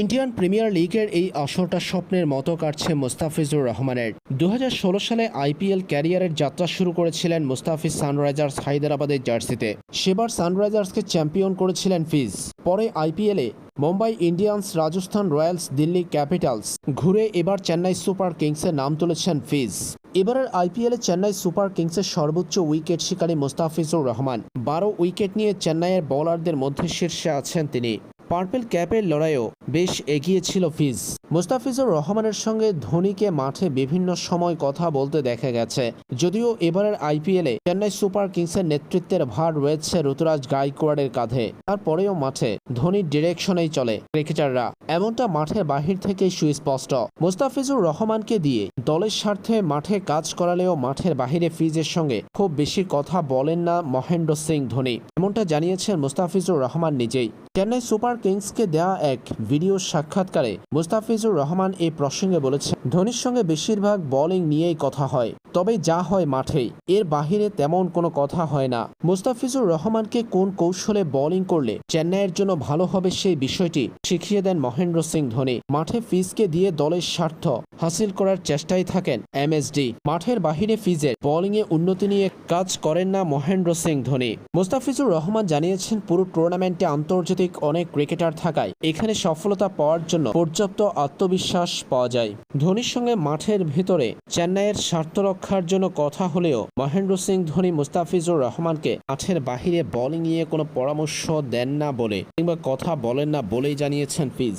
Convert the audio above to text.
Indian premier লিগের এই আসরটা স্বপ্নের মতো কাটছে মুস্তাফিজুর রহমানের। দু হাজার ষোলো সালে আইপিএল ক্যারিয়ারের যাত্রা শুরু করেছিলেন মুস্তাফিজ সানরাইজার্স হায়দ্রাবাদের জার্সিতে। সেবার সানরাইজার্সকে চ্যাম্পিয়ন করেছিলেন ফিজ। পরে আইপিএলে Mumbai Indians, Rajasthan Royals, Delhi Capitals ঘুরে এবার চেন্নাই সুপার কিংসের নাম তুলেছেন ফিজ। এবারের আইপিএলে চেন্নাই সুপার কিংসের সর্বোচ্চ উইকেট শিকারী মুস্তাফিজুর রহমান। বারো উইকেট নিয়ে চেন্নাইয়ের বোলারদের মধ্যে শীর্ষে আছেন তিনি। পার্পেল ক্যাপের লড়াইও বেশ এগিয়ে ছিল ফিজ। মুস্তাফিজুর রহমানের সঙ্গে ধোনিকে মাঠে বিভিন্ন সময় কথা বলতে দেখা গেছে। যদিও এবারের আইপিএলে চেন্নাই সুপার কিংসের নেতৃত্বের ভার রয়েছে ঋতুরাজ গাইকোয়াড়ের কাঁধে। তারপরেও মাঠে ধোনির ডিরেকশনেই চলে ক্রিকেটাররা। এমনটা মাঠের বাহির থেকেই সুস্পষ্ট। মুস্তাফিজুর রহমানকে দিয়ে দলের স্বার্থে মাঠে কাজ করালেও মাঠের বাহিরে ফিজের সঙ্গে খুব বেশি কথা বলেন না মহেন্দ্র সিং ধোনি। এমনটা জানিয়েছেন মুস্তাফিজুর রহমান নিজেই। চেন্নাই সুপার কিংসকে দেওয়া এক ভিডিও সাক্ষাৎকারে মুস্তাফিজুর রহমান এই প্রসঙ্গে বলেছেন, ধোনির সঙ্গে বেশিরভাগ বোলিং নিয়েই কথা হয় তবে যা হয় মাঠেই। এর বাহিরে তেমন কোনো কথা হয় না। মুস্তাফিজুর রহমানকে কোন কৌশলে বোলিং করলে চেন্নাইয়ের জন্য ভালো হবে সেই বিষয়টি শিখিয়ে দেন মহেন্দ্র সিং ধোনি। মাঠে ফিজকে দিয়ে দলের স্বার্থ হাসিল করার চেষ্টায় থাকেন এমএসডি মাঠের বাহিরে ফিজের বোলিংয়ে উন্নতি নিয়ে কাজ করেন না মহেন্দ্র সিং ধোনি। মুস্তাফিজুর রহমান জানিয়েছেন, পুরো টুর্নামেন্টে আন্তর্জাতিক অনেক ক্রিকেটার থাকায় এখানে সফলতা পাওয়ার জন্য পর্যাপ্ত আত্মবিশ্বাস পাওয়া যায়। ধোনির সঙ্গে মাঠের ভেতরে চেন্নাইয়ের স্বার্থ রক্ষার জন্য কথা হলেও মহেন্দ্র সিং, ধোনি, মুস্তাফিজুর রহমানকে মাঠের বাহিরে বোলিং নিয়ে কোনো পরামর্শ দেন না বলে কিংবা কথা বলেন না বলেই জানিয়েছেন ফিজ।